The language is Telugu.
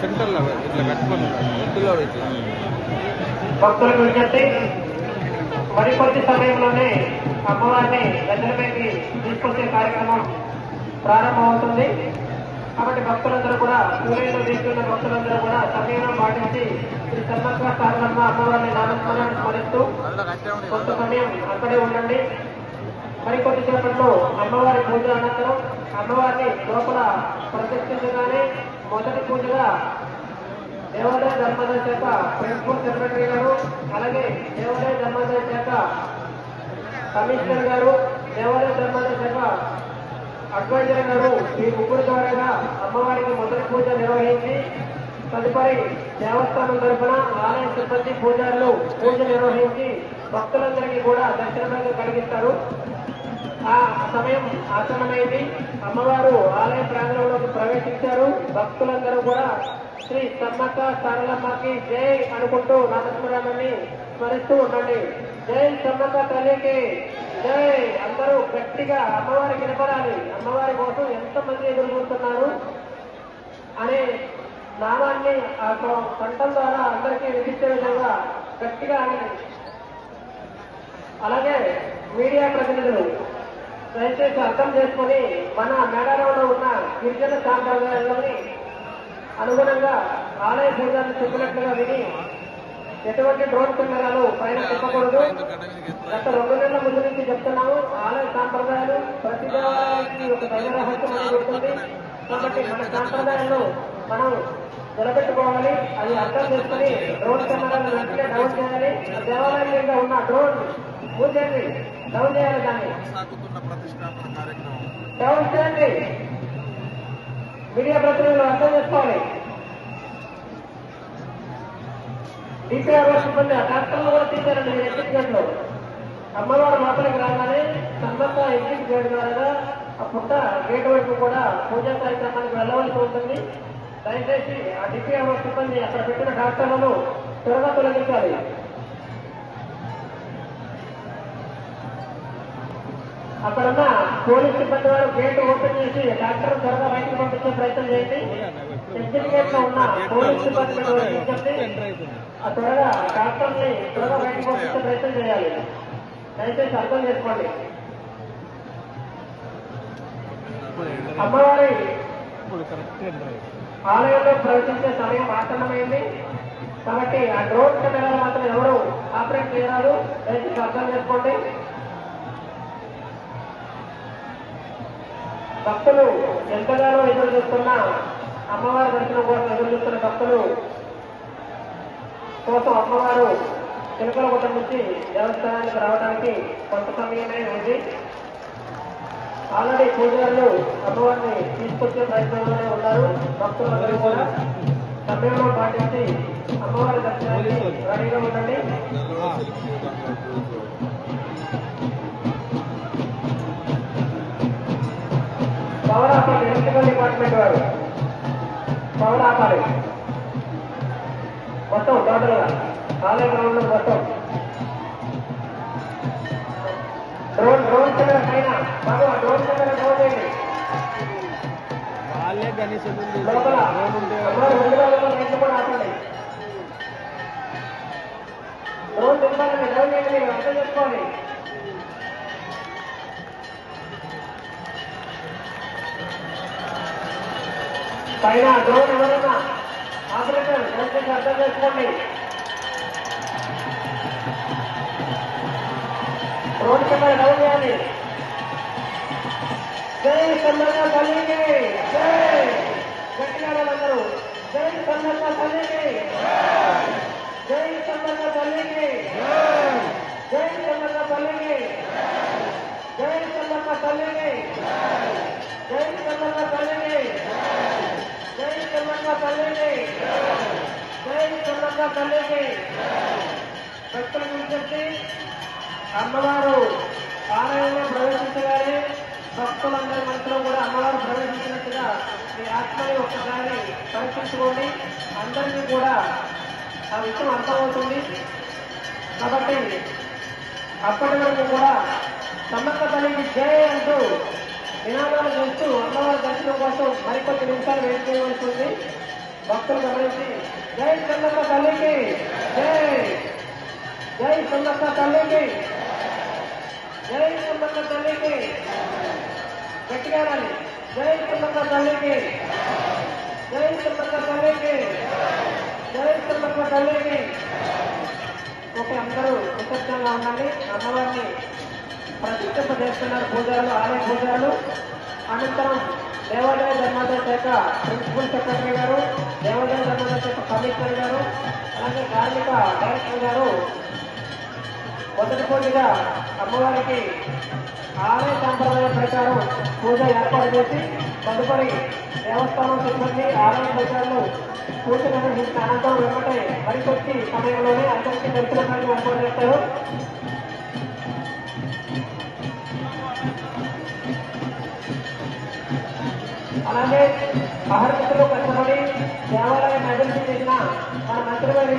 సెంటర్లో ఇట్లా కట్టుకుని ఎద్దులో ఇట్లా భక్తులకు విజ్ఞప్తి మరికొద్ది సమయంలోనే అమ్మవారిని గద్దెలపైకి తీసుకొచ్చే కార్యక్రమం ప్రారంభమవుతుంది. కాబట్టి భక్తులందరూ కూడా సూర్యుడు తీసుకున్న భక్తులందరూ కూడా సమయంలో పాటించి శ్రీ సర్వత్వ సారలమ్మ అమ్మవారిని నామస్మరణను స్మరిస్తూ కొంత సమయం అక్కడే ఉండండి. మరికొద్ది సేపట్లో అమ్మవారి పూజ అనంతరం అమ్మవారిని లోపల ప్రదర్శించగానే మొదటి పూజగా దేవాలయ ధర్మాదాయ శాఖ ప్రిన్సిపల్ సెక్రటరీ గారు అలాగే దేవాలయ ధర్మాదాయ శాఖ కమిషనర్ గారు దేవాలయ ధర్మాదాయ శాఖ అడ్వైజర్ గారు ఈ ముగ్గురు ద్వారాగా అమ్మవారికి మొదటి పూజ నిర్వహించి తదుపరి దేవస్థానం తరఫున ఆలయ సిబ్బంది పూజారులు పూజ నిర్వహించి భక్తులందరికీ కూడా దర్శనంగా కలిగిస్తారు. ఆ సమయం ఆసనమైంది అమ్మవారు ఆలయ ప్రాంగణంలోకి ప్రవేశించారు. భక్తులందరూ కూడా శ్రీ సమ్మక్క సారలమ్మకి జై అనుకుంటూ నామస్మరణాన్ని స్మరిస్తూ ఉండండి. జై సమ్మక్క తల్లికి జై. అందరూ గట్టిగా అమ్మవారికి నిలబడాలి. అమ్మవారి కోసం ఎంతమంది ఎదురు చూస్తున్నారు అనే నామాన్ని ఆ కంఠం ద్వారా అందరికీ విధించే విధంగా గట్టిగా అలాగే మీడియా ప్రతినిధులు దయచేసి అర్థం చేసుకొని మన మేడారంలో ఉన్న గిరిజన సాంప్రదాయాలని అనుగుణంగా ఆలయ పూజారులు చెప్పినట్లుగా విని ఎటువంటి డ్రోన్ కెమెరాలు పైన తిప్పకూడదు. గత రెండు నెలల ముందు నుంచి చెప్తున్నాము ఆలయ సాంప్రదాయాలు ప్రతి దేవాలయానికి ఒక దైవ రహస్యం అనేది ఉంటుంది కాబట్టి మన సాంప్రదాయాలను మనం నిలబెట్టుకోవాలి. అది అర్థం చేసుకుని డ్రోన్ కెమెరాలు వెంటనే డౌన్ చేయాలి. దేవాలయం మీద ఉన్న డ్రోన్ ప్రతిష్టాపన కార్యక్రమం. చేయండి. మీడియా ప్రతినిధులు అర్థం చేసుకోవాలి. డిపిఆర్ సిబ్బంది ఆ ట్రాక్టర్లు కూడా తీశారండి మీరు గేట్లో అమ్మవారు లోపలికి రాగానే సంబంధ ఎగ్జిట్ గేట్ ద్వారా ఆ పుట్ట గేట్ వైపు కూడా పూజా కార్యక్రమానికి వెళ్ళవలసి ఉంటుంది. దయచేసి ఆ డిపిఆర్ సిబ్బంది అక్కడ పెట్టిన ట్రాక్టర్లను త్వరగా తొలగించాలి. అక్కడున్న పోలీస్ సిబ్బంది వారు గేట్ ఓపెన్ చేసి డాక్టర్ త్వరగా బయటకు పంపించే ప్రయత్నం చేయండి. ఎగ్జిట్ గేట్లో ఉన్న పోలీస్ సిబ్బంది వారు ఆ త్వరగా డాక్టర్ని త్వరగా బయటకు పంపించే ప్రయత్నం చేయాలి. దయచేసి అర్థం చేసుకోండి. అమ్మవారి ఆలయంలో ప్రవేశించే సమయం ఆసన్నమైంది. కాబట్టి ఆ డ్రోన్ కెమెరాలు మాత్రం ఎవరు ఆపరేట్ చేయరాదు. దయచేసి అర్థం చేసుకోండి. భక్తులు ఎంతగానో ఎదురు చూస్తున్న అమ్మవారి దర్శనం కోసం ఎదురు చూస్తున్న భక్తులు కోసం అమ్మవారు చిలకలగుట్ట నుంచి దేవస్థానానికి రావడానికి కొంత సమయమే ఉంది. ఆల్రెడీ పూజారులు అమ్మవారిని తీసుకొచ్చే ప్రయత్నంలోనే ఉన్నారు. భక్తులందరూ కూడా. సమయంలో పాటించి అమ్మవారి దర్శనానికి రెడీగా ఉండండి. ఎలక్ట్రికల్ డిపార్ట్మెంట్ వారు? పవర్ ఆపాలి. మొత్తం టోటల్గా ఆలయ గ్రౌండ్ మొత్తం. డ్రోన్ డ్రోన్ కెమెరా పైన. బాబు డ్రోన్ కెమెరా డౌన్ చేయండి వాళ్ళే గణేష్ లోపల. డ్రోన్ కూడా ఆపండి డ్రోన్ కెమెరాని డౌన్ చేయండి అర్థం చేసుకోవాలి. పైన డ్రోన్ ఎవరైనా ఆపరేటర్ దయచేసి అర్థం చేసుకోండి. డ్రోన్ కెమెరా డౌన్ చేయాలి జై సన్నగా తల్లికి జై గట్టిగా వాళ్ళందరూ జై సన్నగా తల్లికి జై సన్నగా తల్లికి జై సన్నగా తల్లికి జై సన్నగా తల్లికి జై సన్నగా తల్లికి జై సన్నగా తల్లికి జై సన్నగా తల్లికి భక్తుల గురించి అమ్మవారు ఆలయంలో ప్రవేశించగానే భక్తులందరి మనసులో కూడా అమ్మవారు ప్రవేశించినట్టుగా మీ ఆత్మని ఒక్కసారి పరీక్షించుకోండి అందరికీ కూడా ఆ విషయం అర్థమవుతుంది కాబట్టి అప్పటి వరకు కూడా సమ్మక్క తల్లికి జయ అంటూ నినాదాలు చేస్తూ అమ్మవారి దర్శనం కోసం మరికొద్ది నిమిషాలు వెయిట్ చేయవలసి ఉంది భక్తులు గమనించి జై సున్నత తల్లికి జై జై సున్నత తల్లికి జై సున్నత తల్లికి. గట్టిగా జై సున్నత తల్లికి జై సున్నత తల్లికి జై సున్నత తల్లికి. ఓకే అందరూ కృతజ్ఞంగా ఉండాలి. అమ్మవారిని ప్రతిష్ఠింప చేస్తున్నారు పూజారులు ఆలయ పూజారులు. అనంతరం దేవాదాయ ధర్మాదాయ శాఖ ప్రిన్సిపల్ సెక్రటరీ గారు దేవాదాయ ధర్మాదాయ శాఖ కమిషనర్ గారు అలాగే కార్మిక డైరెక్టర్ గారు. మొదటి అమ్మవారికి ఆలయ సాంప్రదాయ ప్రకారం పూజ ఏర్పాటు చేసి తదుపరి దేవస్థానం సిబ్బంది ఆలయ ప్రచారంలో పూజ నిర్వహించిన అనంతరం వెంబటే మరికొచ్చి సమయంలోనే అందరికీ దర్శనాన్ని ఏర్పాటు చేస్తారు. అలాగే భారత్లో కష్టపడి దేవాలయం అభివృద్ధి చేసిన మన మంత్రివారి